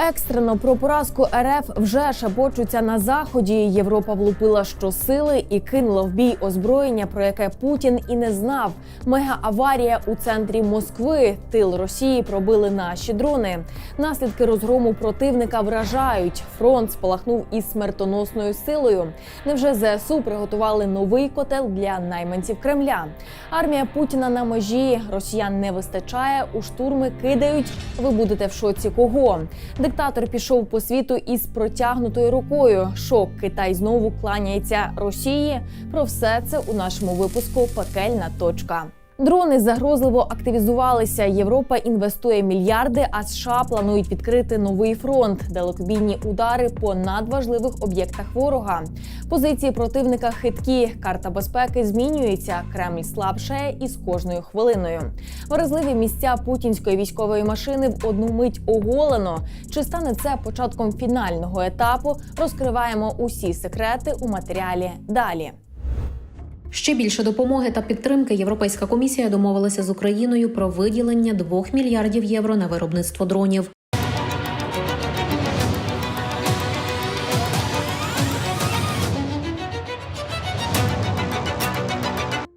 Екстрено про поразку РФ вже шепочуться на заході. Європа влупила щосили і кинула в бій озброєння, про яке Путін і не знав. Мегааварія у центрі Москви. Тил Росії пробили наші дрони. Наслідки розгрому противника вражають. Фронт спалахнув із смертоносною силою. Невже ЗСУ приготували новий котел для найманців Кремля? Армія Путіна на межі росіян не вистачає. У штурми кидають. Ви будете в шоці кого? Диктатор пішов по світу із протягнутою рукою. Шок Китай знову кланяється Росії. Про все це у нашому випуску Пекельна точка. Дрони загрозливо активізувалися. Європа інвестує мільярди, а США планують відкрити новий фронт, далекобійні удари по надважливих об'єктах ворога. Позиції противника хиткі. Карта безпеки змінюється. Кремль слабшає із кожною хвилиною. Вразливі місця путінської військової машини в одну мить оголено. Чи стане це початком фінального етапу? Розкриваємо усі секрети у матеріалі далі. Ще більше допомоги та підтримки Європейська комісія домовилася з Україною про виділення 2 мільярдів євро на виробництво дронів.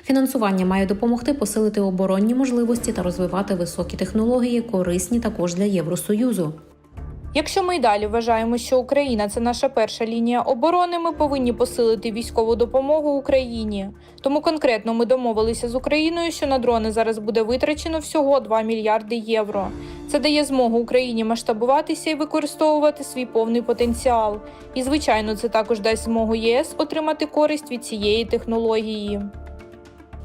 Фінансування має допомогти посилити оборонні можливості та розвивати високі технології, корисні також для Євросоюзу. Якщо ми й далі вважаємо, що Україна це наша перша лінія оборони, ми повинні посилити військову допомогу Україні. Тому конкретно ми домовилися з Україною, що на дрони зараз буде витрачено всього 2 мільярди євро. Це дає змогу Україні масштабуватися і використовувати свій повний потенціал. І звичайно, це також дасть змогу ЄС отримати користь від цієї технології.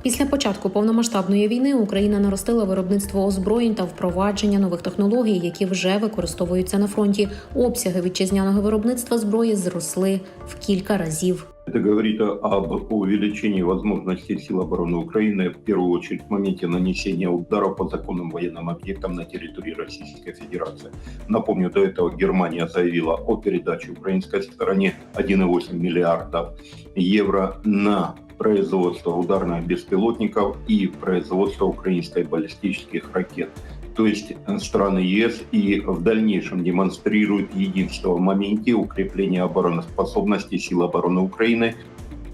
Після початку повномасштабної війни Україна наростила виробництво озброєнь та впровадження нових технологій, які вже використовуються на фронті. Обсяги вітчизняного виробництва зброї зросли в кілька разів. Это говорит об увеличении возможностей сил обороны Украины, в первую очередь в моменте нанесения ударов по законным военным объектам на территории Российской Федерации. Напомню, до этого Германия заявила о передаче украинской стороне 1,8 миллиардов евро на производство ударных беспилотников и производство украинской баллистических ракет. То есть страны ЕС и в дальнейшем демонстрируют единство в моменте укрепления обороноспособности сил обороны Украины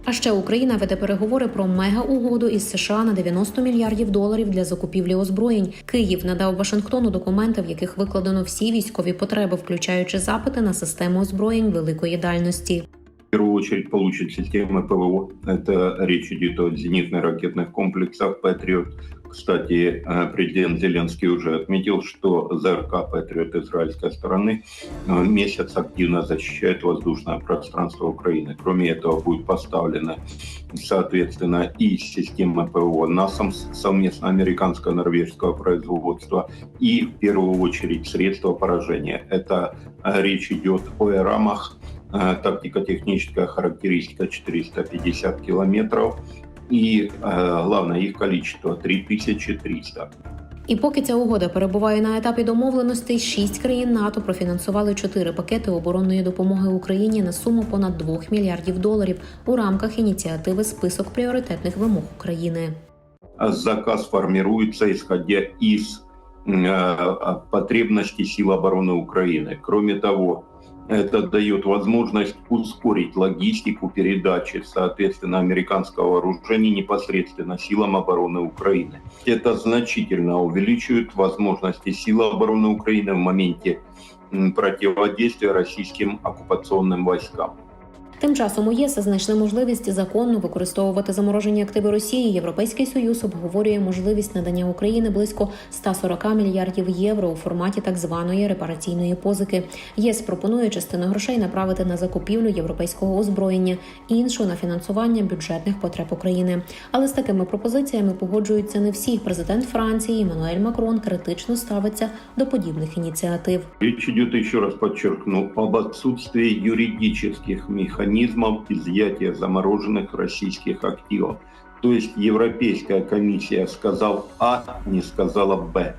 А ще Україна веде переговори про мега-угоду із США на 90 мільярдів доларів для закупівлі озброєнь. Київ надав Вашингтону документи, в яких викладено всі військові потреби, включаючи запити на систему озброєнь великої дальності. Первую очередь получат системы ПВО. Это речь идет о зенитно-ракетных комплексах «Патриот». Кстати, э, президент Зеленский уже отметил, что ЗРК «Патриот» израильской стороны э, месяц активно защищает воздушное пространство Украины. Кроме этого, будет поставлена, соответственно, и система ПВО НАСАМ совместно американско-норвежского производства и, в первую очередь, средства поражения. Это э, речь идет о рамах Э, тактико-техническая характеристика 450 километров и э, главное их количество 3300. І поки ця угода перебуває на етапі домовленостей, шість країн НАТО профінансували чотири пакети оборонної допомоги Україні на суму понад 2 мільярдів доларів у рамках ініціативи Список пріоритетних вимог України. Заказ формируется исходя из э, потребностей сил обороны Украины. Кроме того, это дает возможность ускорить логистику передачи, соответственно, американского вооружения непосредственно силам обороны Украины. Это значительно увеличивает возможности сил обороны Украины в моменте противодействия российским оккупационным войскам. Тим часом ЄС знайшли можливість законно використовувати заморожені активи Росії. Європейський союз обговорює можливість надання Україні близько 140 мільярдів євро у форматі так званої репараційної позики. ЄС пропонує частину грошей направити на закупівлю європейського озброєння, іншу на фінансування бюджетних потреб України. Але з такими пропозиціями погоджуються не всі. Президент Франції Еммануель Макрон критично ставиться до подібних ініціатив. Речь идет, еще раз подчеркну, об отсутствии юридических механизмов изъятия замороженных российских активов. То есть Европейская комиссия сказал А, не сказала Б.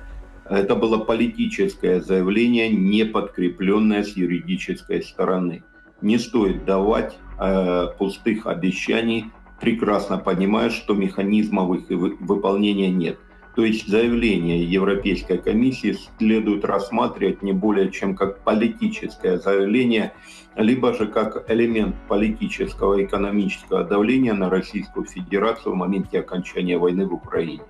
Это было политическое заявление, не подкрепленное с юридической стороны. Не стоит давать э, пустых обещаний, прекрасно понимая, что механизмов их вы- выполнения нет. То есть заявление Европейской комиссии следует рассматривать не более чем как политическое заявление, либо же как элемент политического и экономического давления на Российскую Федерацию в моменте окончания войны в Украине.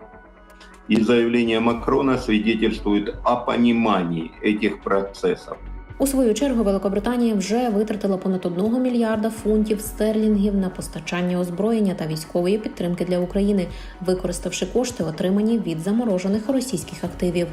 И заявление Макрона свидетельствует о понимании этих процессов. У свою чергу Великобританія вже витратила понад 1 мільярда фунтів стерлінгів на постачання озброєння та військової підтримки для України, використавши кошти, отримані від заморожених російських активів.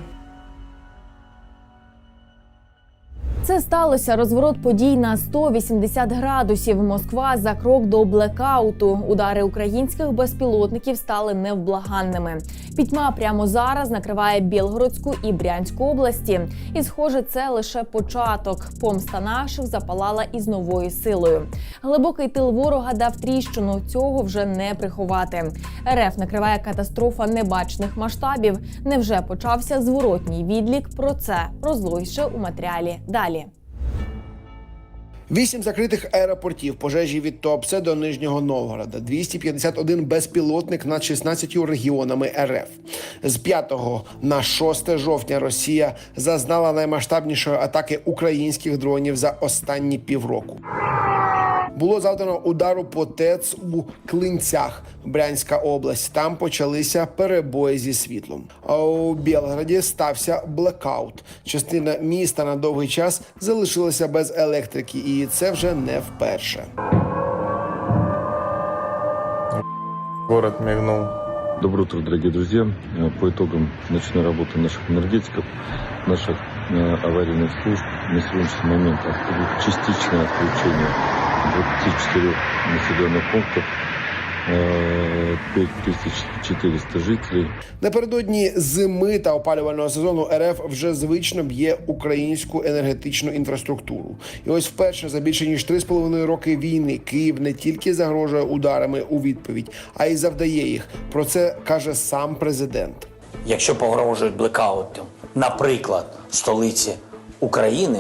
Це сталося розворот подій на 180 градусів. Москва за крок до блекауту. Удари українських безпілотників стали невблаганними. Пітьма прямо зараз накриває Білгородську і Брянську області. І, схоже, це лише початок. Помста наших запалала із новою силою. Глибокий тил ворога дав тріщину. Цього вже не приховати. РФ накриває катастрофа небачених масштабів. Невже почався зворотній відлік? Про це розлойше у матеріалі далі. Вісім закритих аеропортів, пожежі від Туапсе до Нижнього Новгорода, 251 безпілотник над 16 регіонами РФ. З 5 на 6 жовтня Росія зазнала наймасштабнішої атаки українських дронів за останні півроку. Було завдано удару по ТЕЦ у Клинцях, Брянська область. Там почалися перебої зі світлом. А у Білграді стався блекаут. Частина міста на довгий час залишилася без електрики, і це вже не вперше. Город мигнул. Доброе утро, дорогие друзья. Э, По итогам ночной работы наших энергетиков, наших э, аварийных служб на сегодняшний момент отключ- частичное отключение 24 населенных пунктов, э, 5400 жителей. Напередодні зими та опалювального сезону РФ вже звично б'є українську енергетичну інфраструктуру. І ось вперше за більше ніж 3,5 роки війни Київ не тільки загрожує ударами у відповідь, а й завдає їх. Про це каже сам президент. Якщо погрожують блекаутом, наприклад, столиці України,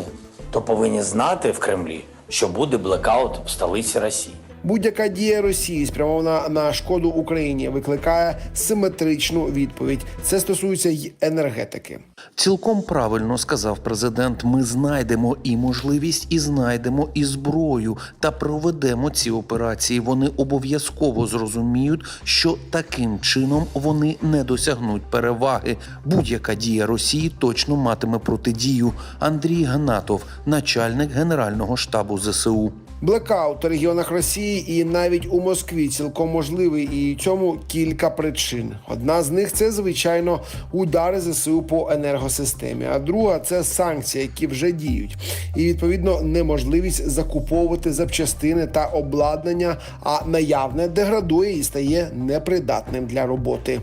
то повинні знати в Кремлі, що буде блекаут в столиці Росії. Будь-яка дія Росії спрямована на шкоду Україні викликає симетричну відповідь. Це стосується й енергетики. Цілком правильно сказав президент. Ми знайдемо і можливість, і знайдемо і зброю та проведемо ці операції. Вони обов'язково зрозуміють, що таким чином вони не досягнуть переваги. Будь-яка дія Росії точно матиме протидію. Андрій Гнатов, начальник генерального штабу ЗСУ. Блекаут у регіонах Росії і навіть у Москві цілком можливий, і цьому кілька причин. Одна з них це звичайно удари ЗСУ по енергосистемі. А друга це санкції, які вже діють, і відповідно неможливість закуповувати запчастини та обладнання, а наявне деградує і стає непридатним для роботи.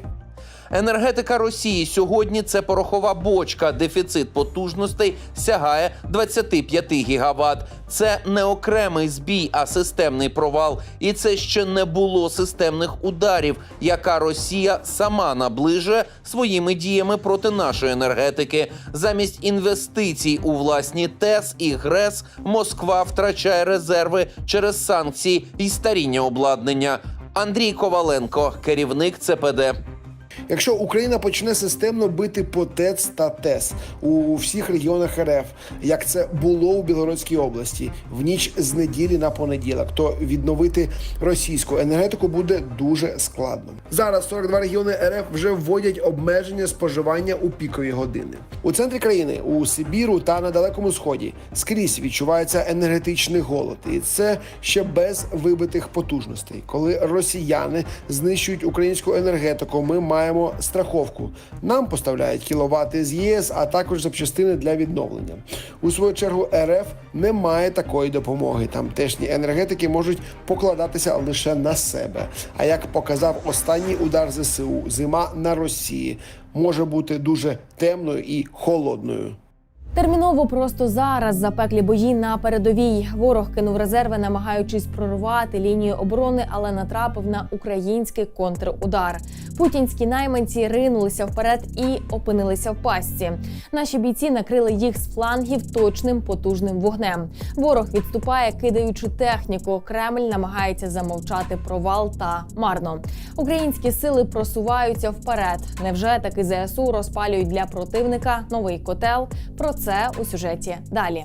Енергетика Росії сьогодні це порохова бочка. Дефіцит потужностей сягає 25 гігават. Це не окремий збій, а системний провал. І це ще не було системних ударів, яка Росія сама наближує своїми діями проти нашої енергетики. Замість інвестицій у власні ТЕС і ГРЕС Москва втрачає резерви через санкції і старіння обладнання. Андрій Коваленко, керівник ЦПД. Якщо Україна почне системно бити по ТЕЦ та ТЕС у всіх регіонах РФ, як це було у Білгородській області, в ніч з неділі на понеділок, то відновити російську енергетику буде дуже складно. Зараз 42 регіони РФ вже вводять обмеження споживання у пікові години. У центрі країни, у Сибіру та на далекому сході скрізь відчувається енергетичний голод, і це ще без вибитих потужностей. Коли росіяни знищують українську енергетику, ми маємо страховку. Нам поставляють кіловати з ЄС, а також запчастини для відновлення. У свою чергу РФ не має такої допомоги. Тамтешні енергетики можуть покладатися лише на себе. А як показав останній удар ЗСУ, зима на Росії може бути дуже темною і холодною. Терміново просто зараз запеклі бої на передовій. Ворог кинув резерви, намагаючись прорвати лінію оборони, але натрапив на український контрудар. Путінські найманці ринулися вперед і опинилися в пастці. Наші бійці накрили їх з флангів точним потужним вогнем. Ворог відступає, кидаючи техніку. Кремль намагається замовчати провал та марно. Українські сили просуваються вперед. Невже таки ЗСУ розпалюють для противника новий котел? Про це у сюжеті далі.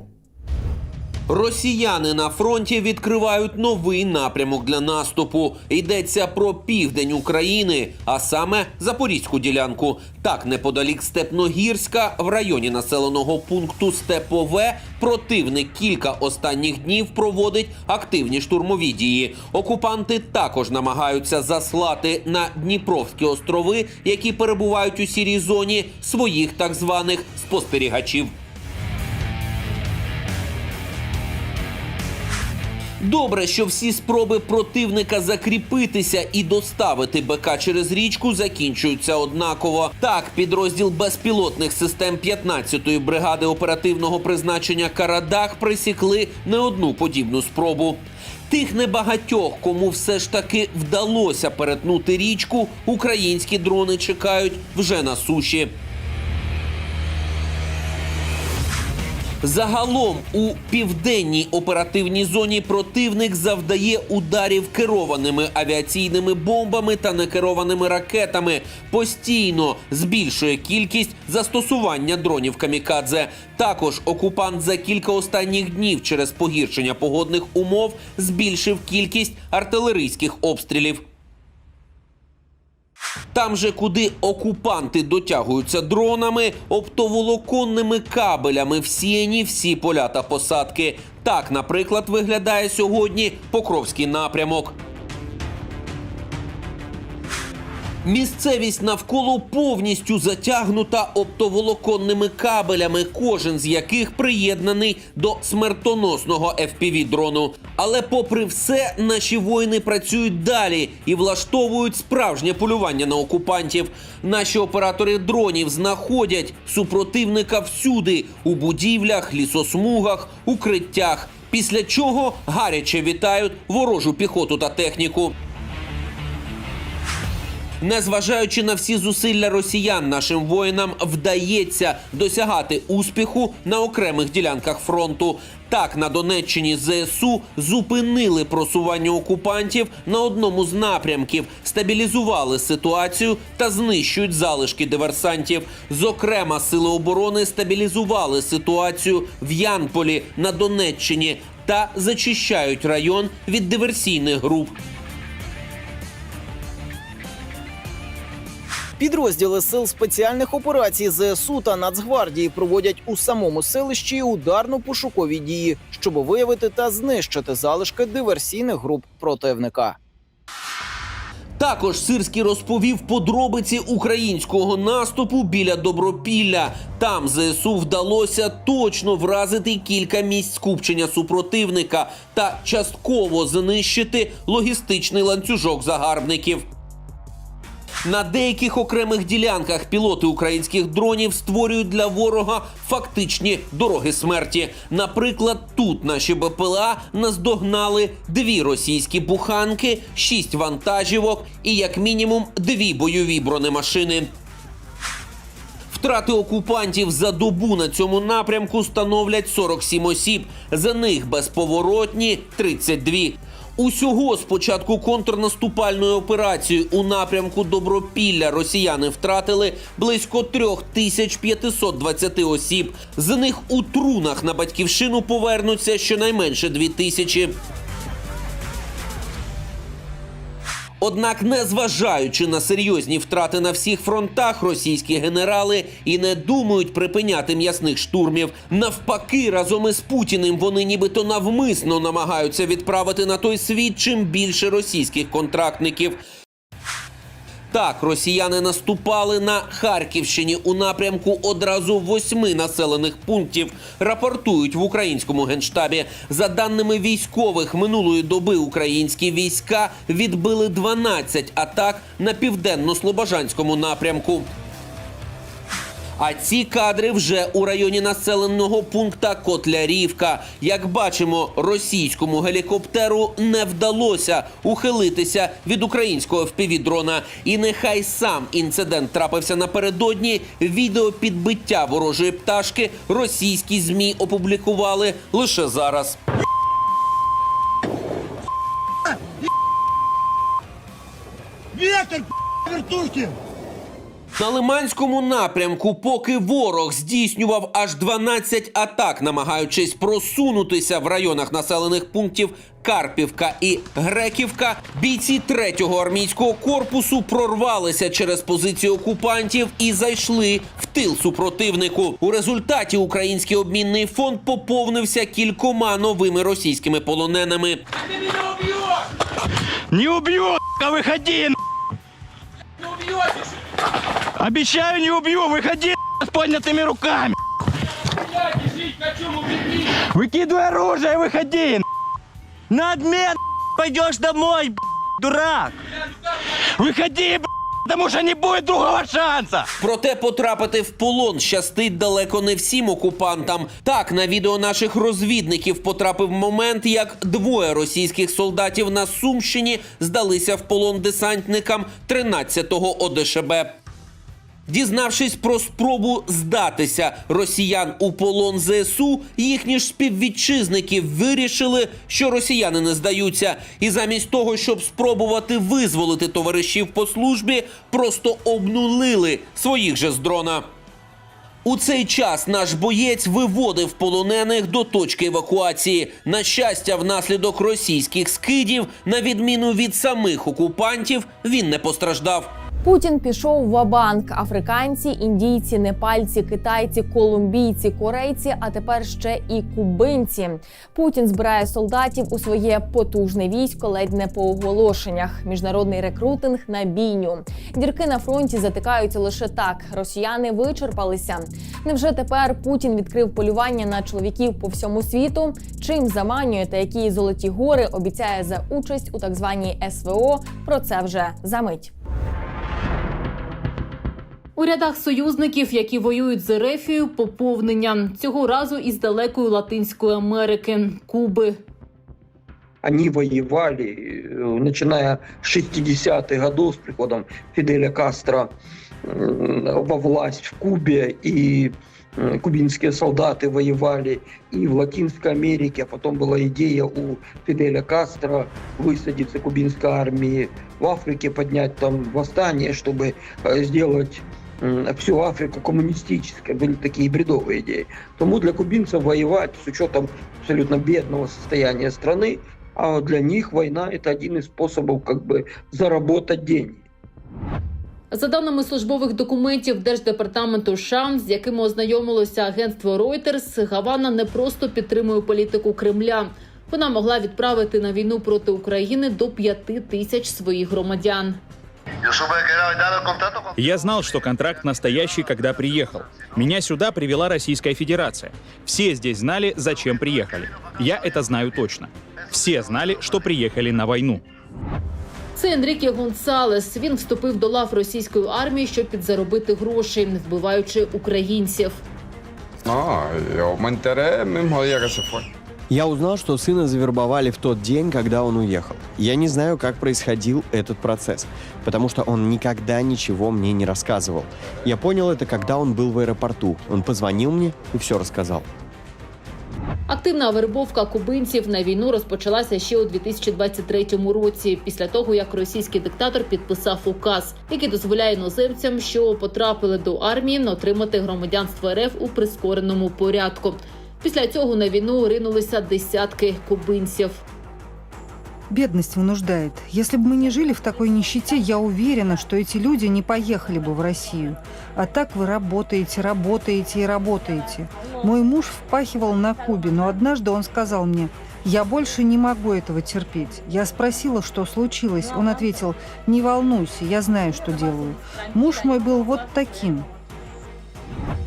Росіяни на фронті відкривають новий напрямок для наступу. Йдеться про південь України, а саме Запорізьку ділянку. Так, неподалік Степногірська, в районі населеного пункту Степове, противник кілька останніх днів проводить активні штурмові дії. Окупанти також намагаються заслати на Дніпровські острови, які перебувають у сірій зоні своїх так званих спостерігачів. Добре, що всі спроби противника закріпитися і доставити БК через річку закінчуються однаково. Так, підрозділ безпілотних систем 15-ї бригади оперативного призначення Карадах присікли не одну подібну спробу. Тих небагатьох, кому все ж таки вдалося перетнути річку, українські дрони чекають вже на суші. Загалом у південній оперативній зоні противник завдає ударів керованими авіаційними бомбами та некерованими ракетами. Постійно збільшує кількість застосування дронів камікадзе. Також окупант за кілька останніх днів через погіршення погодних умов збільшив кількість артилерійських обстрілів. Там же, куди окупанти дотягуються дронами, оптоволоконними кабелями всіяні всі поля та посадки. Так, наприклад, виглядає сьогодні Покровський напрямок. Місцевість навколо повністю затягнута оптоволоконними кабелями, кожен з яких приєднаний до смертоносного fpv дрону. Але, попри все, наші воїни працюють далі і влаштовують справжнє полювання на окупантів. Наші оператори дронів знаходять супротивника всюди у будівлях, лісосмугах, укриттях. Після чого гаряче вітають ворожу піхоту та техніку. Незважаючи на всі зусилля росіян, нашим воїнам вдається досягати успіху на окремих ділянках фронту. Так, на Донеччині ЗСУ зупинили просування окупантів на одному з напрямків, стабілізували ситуацію та знищують залишки диверсантів. Зокрема, сили оборони стабілізували ситуацію в Янполі на Донеччині та зачищають район від диверсійних груп. Підрозділи сил спеціальних операцій ЗСУ та Нацгвардії проводять у самому селищі ударно-пошукові дії, щоб виявити та знищити залишки диверсійних груп противника. Також Сирський розповів подробиці українського наступу біля Добропілля. Там ЗСУ вдалося точно вразити кілька місць скупчення супротивника та частково знищити логістичний ланцюжок загарбників. На деяких окремих ділянках пілоти українських дронів створюють для ворога фактичні дороги смерті. Наприклад, тут наші БПЛА наздогнали дві російські буханки, шість вантажівок і як мінімум дві бойові бронемашини. Втрати окупантів за добу на цьому напрямку становлять 47 осіб. За них безповоротні 32. Усього з початку контрнаступальної операції у напрямку Добропілля росіяни втратили близько 3520 осіб. З них у трунах на батьківщину повернуться щонайменше 2000. Однак, незважаючи на серйозні втрати на всіх фронтах, російські генерали і не думають припиняти м'ясних штурмів. Навпаки, разом із Путіним вони нібито навмисно намагаються відправити на той світ чим більше російських контрактників. Так, росіяни наступали на Харківщині у напрямку одразу восьми населених пунктів. Рапортують в українському генштабі. За даними військових, минулої доби українські війська відбили 12 атак на південно-слобожанському напрямку. А ці кадри вже у районі населеного пункта Котлярівка. Як бачимо, російському гелікоптеру не вдалося ухилитися від українського впівдрона. І нехай сам інцидент трапився напередодні. Відео підбиття ворожої пташки російські змі опублікували лише зараз. На Лиманському напрямку, поки ворог здійснював аж 12 атак, намагаючись просунутися в районах населених пунктів Карпівка і Греківка, бійці 3-го армійського корпусу прорвалися через позиції окупантів і зайшли в тил супротивнику. У результаті український обмінний фонд поповнився кількома новими російськими полоненими. Не убью, а выходи! Обещаю, не убью, выходи с поднятыми руками! Выкидывай оружие, выходи! На обмен пойдешь домой, дурак! Выходи, потому що не буде другого шанса! Проте потрапити в полон щастить далеко не всім окупантам. Так на відео наших розвідників потрапив момент, як двоє російських солдатів на Сумщині здалися в полон десантникам 13-го ОДШБ. Дізнавшись про спробу здатися росіян у полон ЗСУ, їхні ж співвітчизники вирішили, що росіяни не здаються, і замість того, щоб спробувати визволити товаришів по службі, просто обнулили своїх же з дрона. У цей час наш боєць виводив полонених до точки евакуації. На щастя, внаслідок російських скидів, на відміну від самих окупантів, він не постраждав. Путін пішов в банк Африканці, індійці, непальці, китайці, колумбійці, корейці, а тепер ще і кубинці. Путін збирає солдатів у своє потужне військо ледь не по оголошеннях. Міжнародний рекрутинг на бійню. Дірки на фронті затикаються лише так. Росіяни вичерпалися. Невже тепер Путін відкрив полювання на чоловіків по всьому світу? Чим заманює та які золоті гори обіцяє за участь у так званій СВО? Про це вже за мить. У рядах союзників, які воюють з Ерефією, поповнення цього разу із далекої Латинської Америки Куби. Они воевали, э, начиная с 60-х годов с приходом Фиделя Кастро м, во власть в Кубе, и м, кубинские солдаты воевали и в Латинской Америке, а потом была идея у Фиделя Кастро высадиться кубинской армии в Африке, поднять там восстание, чтобы э, сделать м, всю Африку коммунистической. Были такие бредовые идеи. Тому для кубинцев воевать с учетом абсолютно бедного состояния страны, а для них война это один из способов как бы заработать деньги. За даними службових документів Держдепартаменту США, з якими ознайомилося агентство Reuters, Гавана не просто підтримує політику Кремля. Вона могла відправити на війну проти України до п'яти тисяч своїх громадян. Я знал, что контракт настоящий, когда приехал. Меня сюда привела Российская Федерация. Все здесь знали, зачем приехали. Я это знаю точно. Все знали, что приехали на войну. Це Енріке Гонсалес. Він вступив до лав російської армії, щоб підзаробити грошей, не вбиваючи українців. Я узнал, что сына завербовали в тот день, когда он уехал. Я не знаю, как происходил этот процесс, потому что он никогда ничего мне не рассказывал. Я понял это, когда он был в аэропорту. Он позвонил мне и все рассказал. Активна вербовка кубинців на війну розпочалася ще у 2023 році, після того як російський диктатор підписав указ, який дозволяє іноземцям, що потрапили до армії, отримати громадянство РФ у прискореному порядку. Після цього на війну ринулися десятки кубинців. Бедность вынуждает. Если бы мы не жили в такой нищете, я уверена, что эти люди не поехали бы в Россию. А так вы работаете, работаете и работаете. Мой муж впахивал на Кубе, но однажды он сказал мне, я больше не могу этого терпеть. Я спросила, что случилось. Он ответил, не волнуйся, я знаю, что делаю. Муж мой был вот таким.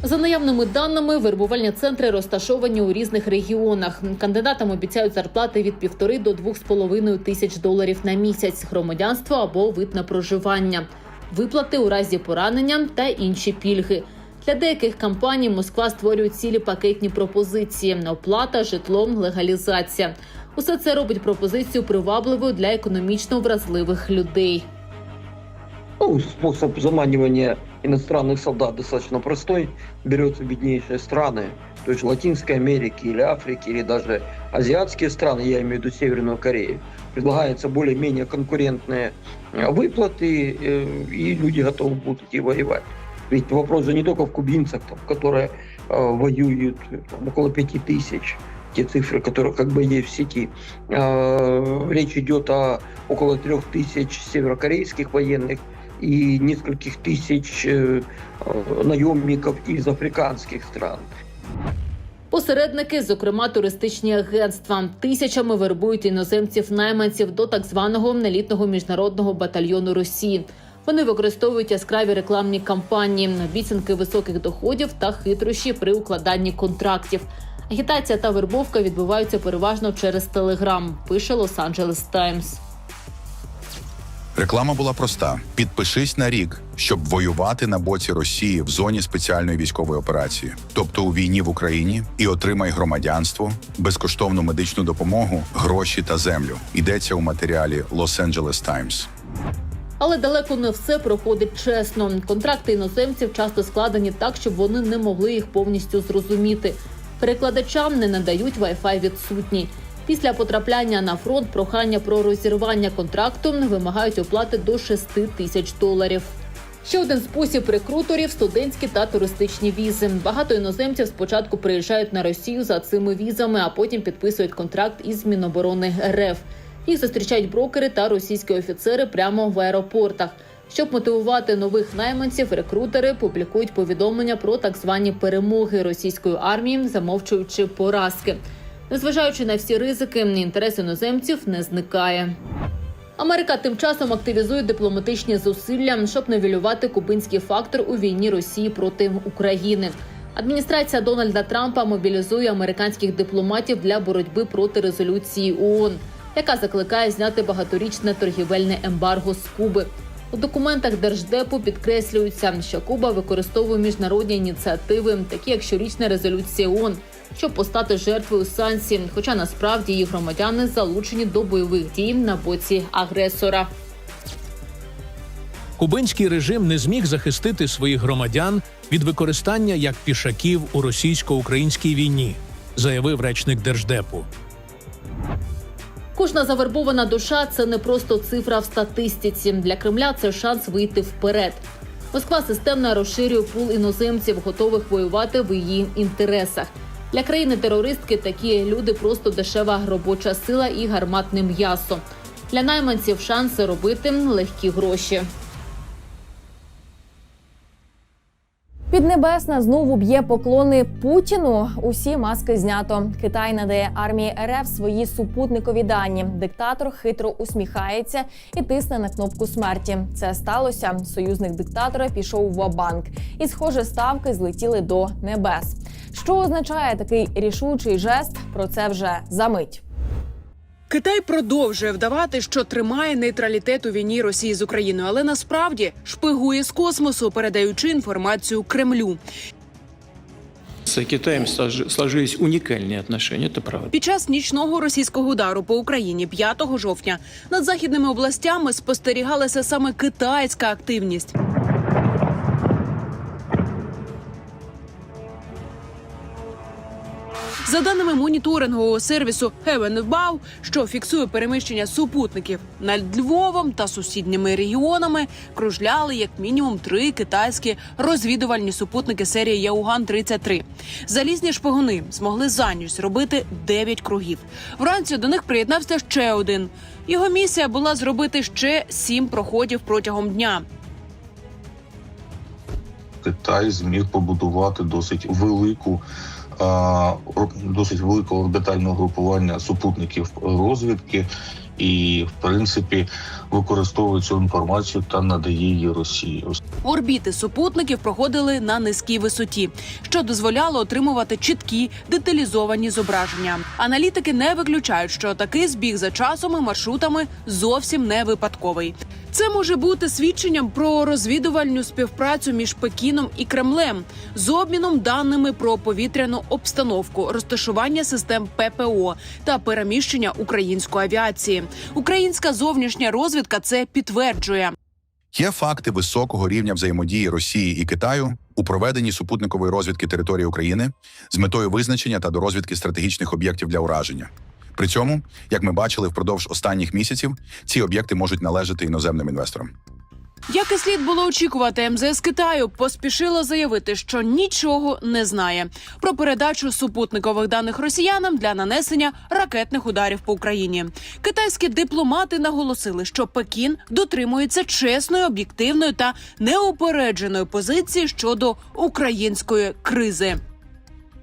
За наявними даними, вербувальні центри розташовані у різних регіонах. Кандидатам обіцяють зарплати від півтори до двох з половиною тисяч доларів на місяць, громадянство або вид на проживання, виплати у разі поранення та інші пільги. Для деяких компаній Москва створює цілі пакетні пропозиції: оплата, житло, легалізація. Усе це робить пропозицію привабливою для економічно вразливих людей. Ну, способ заманивания иностранных солдат достаточно простой. Берется беднейшие страны, то есть Латинской Америки или Африки, или даже азиатские страны, я имею в виду Северную Корею. Предлагаются более-менее конкурентные э, выплаты, э, и люди готовы будут идти воевать. Ведь вопрос же не только в кубинцах, там, которые э, воюют э, там, около пяти тысяч, те цифры, которые как бы есть в сети. Э, Речь идет о около трех тысяч северокорейских военных и нескольких тысяч э, э, наемников из африканских стран. Посередники, зокрема туристичні агентства, тисячами вербують іноземців-найманців до так званого елітного міжнародного батальйону Росії. Вони використовують яскраві рекламні кампанії, обіцянки високих доходів та хитрощі при укладанні контрактів. Агітація та вербовка відбуваються переважно через Телеграм. Пише Лос-Анджелес Таймс. Реклама була проста: підпишись на рік, щоб воювати на боці Росії в зоні спеціальної військової операції, тобто у війні в Україні, і отримай громадянство, безкоштовну медичну допомогу, гроші та землю. Йдеться у матеріалі Los Angeles Times. Але далеко не все проходить чесно. Контракти іноземців часто складені так, щоб вони не могли їх повністю зрозуміти. Перекладачам не надають Wi-Fi відсутній. Після потрапляння на фронт прохання про розірвання контракту вимагають оплати до 6 тисяч доларів. Ще один спосіб рекруторів студентські та туристичні візи. Багато іноземців спочатку приїжджають на Росію за цими візами, а потім підписують контракт із Міноборони РФ. Їх зустрічають брокери та російські офіцери прямо в аеропортах. Щоб мотивувати нових найманців, рекрутери публікують повідомлення про так звані перемоги російської армії, замовчуючи поразки. Незважаючи на всі ризики, інтерес іноземців не зникає. Америка тим часом активізує дипломатичні зусилля, щоб невілювати кубинський фактор у війні Росії проти України. Адміністрація Дональда Трампа мобілізує американських дипломатів для боротьби проти резолюції ООН, яка закликає зняти багаторічне торгівельне ембарго з Куби. У документах держдепу підкреслюється, що Куба використовує міжнародні ініціативи, такі як щорічна резолюція ООН, щоб постати жертвою санкцій, хоча насправді її громадяни залучені до бойових дій на боці агресора. Кубинський режим не зміг захистити своїх громадян від використання як пішаків у російсько-українській війні, заявив речник держдепу. Кожна завербована душа це не просто цифра в статистиці. Для Кремля це шанс вийти вперед. Москва системно розширює пул іноземців, готових воювати в її інтересах. Для країни-терористки такі люди просто дешева робоча сила і гарматне м'ясо. Для найманців шанси робити легкі гроші. Піднебесна знову б'є поклони Путіну. Усі маски знято. Китай надає армії РФ свої супутникові дані. Диктатор хитро усміхається і тисне на кнопку смерті. Це сталося. Союзник диктатора пішов в банк і, схоже, ставки злетіли до небес. Що означає такий рішучий жест? Про це вже за мить. Китай продовжує вдавати, що тримає нейтралітет у війні Росії з Україною, але насправді шпигує з космосу, передаючи інформацію Кремлю. С Китаем слож- сложились уникальные отношения, это правда. Під час нічного російського удару по Україні 5 жовтня над західними областями спостерігалася саме китайська активність. За даними моніторингового сервісу Heavenbow, що фіксує переміщення супутників над Львовом та сусідніми регіонами, кружляли як мінімум три китайські розвідувальні супутники серії Яуган 33 Залізні шпигуни змогли за ніч зробити 9 кругів. Вранці до них приєднався ще один. Його місія була зробити ще сім проходів протягом дня. Китай зміг побудувати досить велику, досить великого орбітального групування супутників розвідки, і в принципі використовує цю інформацію та надає її Росії. Орбіти супутників проходили на низькій висоті, що дозволяло отримувати чіткі деталізовані зображення. Аналітики не виключають, що такий збіг за часом і маршрутами зовсім не випадковий. Це може бути свідченням про розвідувальну співпрацю між Пекіном і Кремлем з обміном даними про повітряну обстановку, розташування систем ППО та переміщення української авіації. Українська зовнішня розвідка це підтверджує. Є факти високого рівня взаємодії Росії і Китаю у проведенні супутникової розвідки території України з метою визначення та дорозвідки стратегічних об'єктів для ураження. При цьому, як ми бачили впродовж останніх місяців, ці об'єкти можуть належати іноземним інвесторам. Як і слід було очікувати, МЗС Китаю поспішило заявити, що нічого не знає про передачу супутникових даних росіянам для нанесення ракетних ударів по Україні. Китайські дипломати наголосили, що Пекін дотримується чесної, об'єктивної та неупередженої позиції щодо української кризи.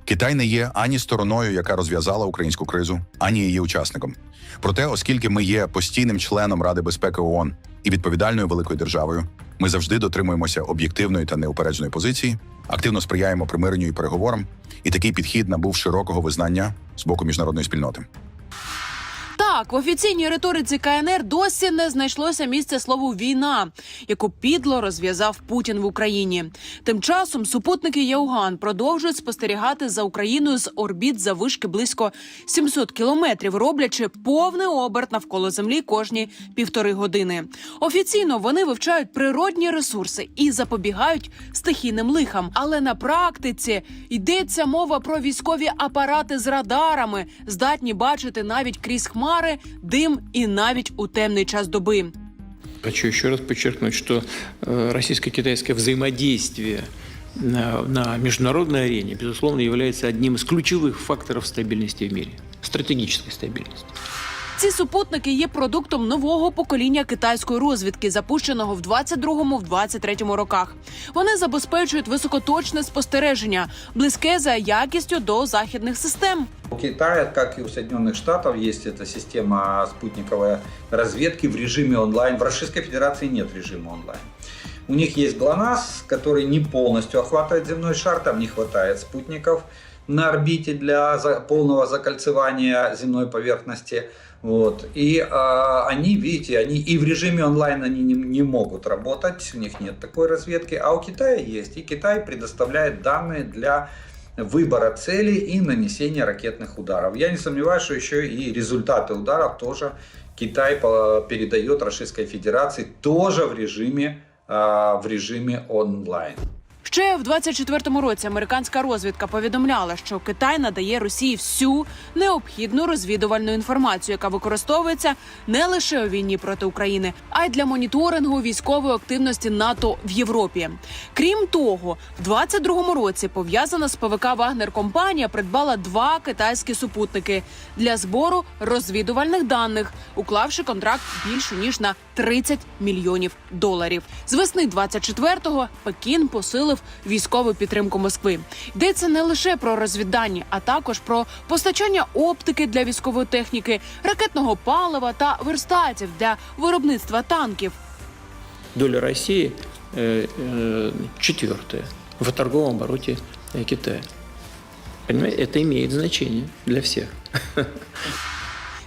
Китай не є ані стороною, яка розв'язала українську кризу, ані її учасником. Проте, оскільки ми є постійним членом Ради безпеки ООН і відповідальною великою державою, ми завжди дотримуємося об'єктивної та неупередженої позиції, активно сприяємо примиренню і переговорам, і такий підхід набув широкого визнання з боку міжнародної спільноти. Так, в офіційній риториці КНР досі не знайшлося місця слову війна, яку підло розв'язав Путін в Україні. Тим часом супутники Яуган продовжують спостерігати за Україною з орбіт завишки близько 700 кілометрів, роблячи повний оберт навколо землі кожні півтори години. Офіційно вони вивчають природні ресурси і запобігають стихійним лихам. Але на практиці йдеться мова про військові апарати з радарами, здатні бачити навіть крізь хмари, дим і навіть у темний час доби. Хочу еще раз подчеркнуть, что э, российско-китайское взаимодействие на, на международной арене, безусловно, является одним из ключевых факторов стабильности в мире, стратегической стабильности. Ці супутники є продуктом нового покоління китайської розвідки, запущеного в 22-23 роках. Вони забезпечують високоточне спостереження, близьке за якістю до західних систем. У Китая, как и у Соединенных Штатов, есть эта система спутниковой разведки в режиме онлайн. В Российской Федерации нет режима онлайн. У них есть ГЛОНАСС, который не полностью охватывает земной шар, там не хватает спутников на орбите для за- полного закольцевания земной поверхности. Вот. И а, они, видите, они и в режиме онлайн они не, не могут работать, у них нет такой разведки, а у Китая есть. И Китай предоставляет данные для выбора целей и нанесения ракетных ударов. Я не сомневаюсь, что еще и результаты ударов тоже Китай передает Российской Федерации тоже в режиме, а, в режиме онлайн. Ще в 24-му році американська розвідка повідомляла, що Китай надає Росії всю необхідну розвідувальну інформацію, яка використовується не лише у війні проти України, а й для моніторингу військової активності НАТО в Європі. Крім того, в 22-му році пов'язана з ПВК Вагнер компанія придбала два китайські супутники для збору розвідувальних даних, уклавши контракт більше ніж на 30 мільйонів доларів. З весни 24-го Пекін посилив військову підтримку Москви. Йдеться не лише про розвіддані, а також про постачання оптики для військової техніки, ракетного палива та верстатів для виробництва танків. Доля России э, э, четвертая в торговом обороте э, Китая. Понимаете, это имеет значение для всех.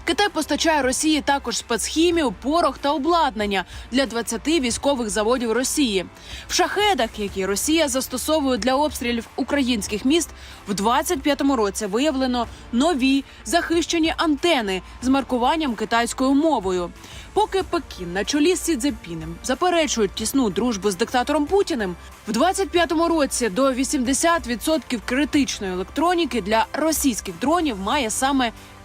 Китай постачає Росії також спецхімію, порох та обладнання для 20 військових заводів Росії. В шахедах, які Росія застосовує для обстрілів українських міст, в 25-му році виявлено нові захищені антени з маркуванням китайською мовою. Поки Пекін на чолі з Сідзепінем заперечують тісну дружбу з диктатором Путіним, в 25-му році до 80% критичної електроніки для російських дронів має саме